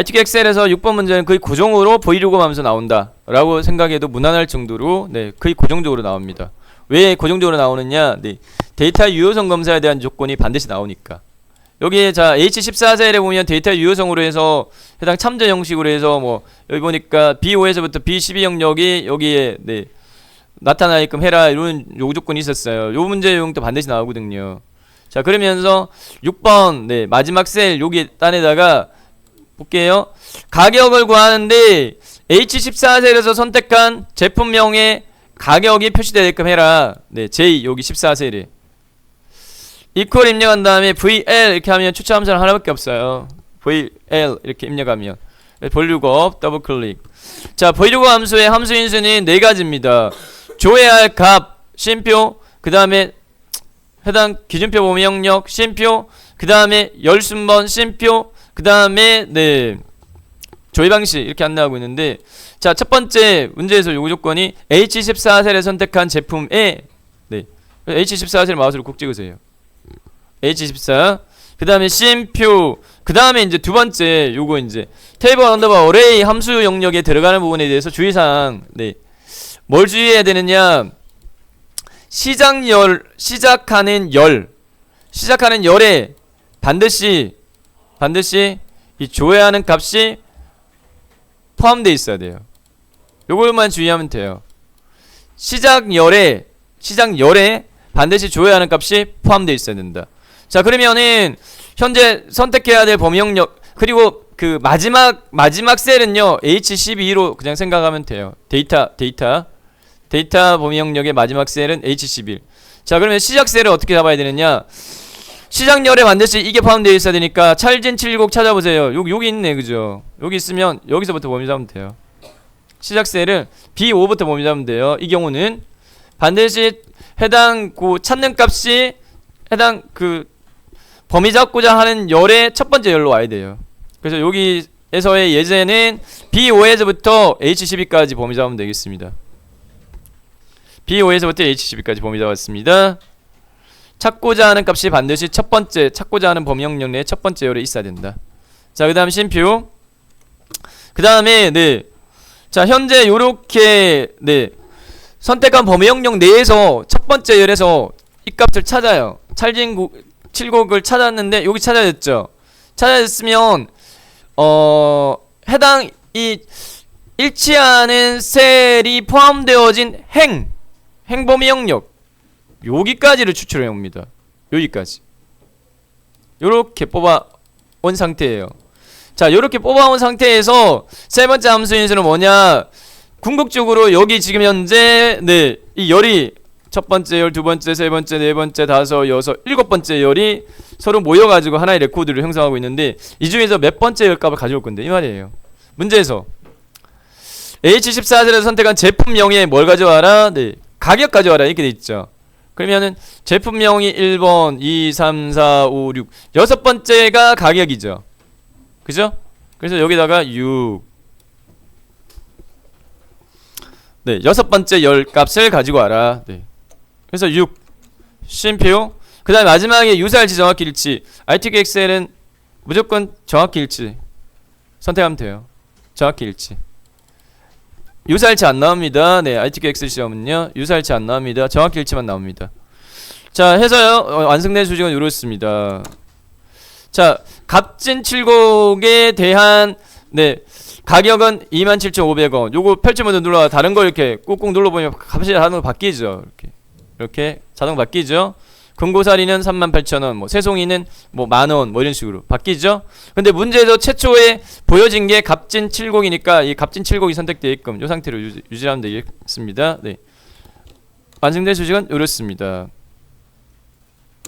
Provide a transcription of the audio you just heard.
ITK 엑셀에서 6번 문제는 거의 고정으로 보이려고 하면서 나온다 라고 생각해도 무난할 정도로 네, 거의 고정적으로 나옵니다. 왜 고정적으로 나오느냐? 네, 데이터 유효성 검사에 대한 조건이 반드시 나오니까. 여기에 자 H14셀에 보면 데이터 유효성으로 해서 해당 참조 형식으로 해서 뭐 여기 보니까 B5에서부터 B12 영역이 여기에 네 나타나게끔 해라 이런 요 조건이 있었어요. 요 문제 용도 반드시 나오거든요. 자 그러면서 6번 네 마지막 셀 여기 딴에다가 볼게요. 가격을 구하는데 H14셀에서 선택한 제품명의 가격이 표시되게끔 해라. 네 J 여기 14셀에 이퀄 입력한 다음에 VL 이렇게 하면 추천 함수는 하나밖에 없어요. VL 이렇게 입력하면 볼륨업 더블 클릭. 자 볼륨업 함수의 함수 인수는 네 가지입니다. 조회할 값 쉼표 그 다음에 해당 기준표 범위영역 쉼표 그 다음에 열순번 쉼표 그 다음에 네 조회 방식 이렇게 안내하고 있는데 자 첫 번째 문제에서 요구 조건이 H14셀을 선택한 제품에 네 H14셀 마우스로 꼭 찍으세요. H14. 그 다음에 쉼표 그 다음에 이제 두 번째 요거 이제 테이블 언더바 어레이 함수 영역에 들어가는 부분에 대해서 주의사항. 네뭘 주의해야 되느냐? 시작열 시작하는 열. 시작하는 열에 반드시 반드시 이 조회하는 값이 포함되어 있어야 돼요. 요걸만 주의하면 돼요. 시작 열에 시작 열에 반드시 조회하는 값이 포함되어 있어야 된다. 자 그러면은 현재 선택해야 될 범위 영역 그리고 그 마지막 마지막 셀은요 H12로 그냥 생각하면 돼요. 데이터 데이터. 데이터 범위 영역의 마지막 셀은 H11 자 그러면 시작 셀을 어떻게 잡아야 되느냐 시작열에 반드시 이게 포함되어 있어야 되니까 찰진 7곡 찾아보세요 여기 여기 있네 그죠 여기 있으면 여기서부터 범위 잡으면 돼요 시작 셀을 B5부터 범위 잡으면 돼요 이 경우는 반드시 해당 그 찾는 값이 해당 그 범위 잡고자 하는 열의 첫 번째 열로 와야 돼요. 그래서 여기에서의 예제는 B5에서부터 H12까지 범위 잡으면 되겠습니다. B5에서부터 H12까지 범위 잡았습니다. 찾고자 하는 값이 반드시 첫 번째 찾고자 하는 영역 내에 첫 번째 열에 있어야 된다. 자, 그다음 심표. 그다음에 네. 자, 현재 요렇게 네. 선택한 영역 내에서 첫 번째 열에서 이 값을 찾아요. 찰진 구, 7곡을 찾았는데 여기 찾아졌죠. 찾아졌으면 어 해당 이 일치하는 셀이 포함되어진 행 행범위 영역 여기까지를 추출해 옵니다. 여기까지. 요렇게 뽑아 온 상태예요. 자, 요렇게 뽑아 온 상태에서 세 번째 함수 인수는 뭐냐? 궁극적으로 여기 지금 현재 네, 이 열이 첫 번째 열, 두 번째, 세 번째, 네 번째, 다섯, 여섯, 일곱 번째 열이 서로 모여가지고 하나의 레코드를 형성하고 있는데 이 중에서 몇 번째 열값을 가져올 건데 이 말이에요. 문제에서 H14셀에서 선택한 제품명에 뭘 가져와라? 네, 가격 가져와라 이렇게 돼 있죠. 그러면은 제품명이 1번, 2, 3, 4, 5, 6 여섯 번째가 가격이죠. 그죠? 그래서 여기다가 6 네, 여섯 번째 열 값을 가지고 와라. 네. 그래서 6 쉼표 그 다음에 마지막에 유사일치 정확히 일치 RTK 엑셀은 무조건 정확히 일치 선택하면 돼요 정확히 일치 유사일치 안 나옵니다. 네 RTK 엑셀 시험은요. 유사일치 안 나옵니다. 정확히 일치만 나옵니다. 자 해서요. 어, 완성된 수식은 이렇습니다. 자 값진 7곡에 대한 네 가격은 27,500원. 요거 펼치면 눌러 다른 거 이렇게 꾹꾹 눌러 보면 값이 자동 바뀌죠. 이렇게. 이렇게 자동 바뀌죠. 금고사리는 38,000원, 뭐 새송이는 뭐 만원 뭐 이런 식으로 바뀌죠. 근데 문제에서 최초에 보여진 게 값진 70이니까 이 값진 70이 선택되게끔 이 상태로 유지, 유지하면 되겠습니다. 네. 완성된 수식은 이렇습니다.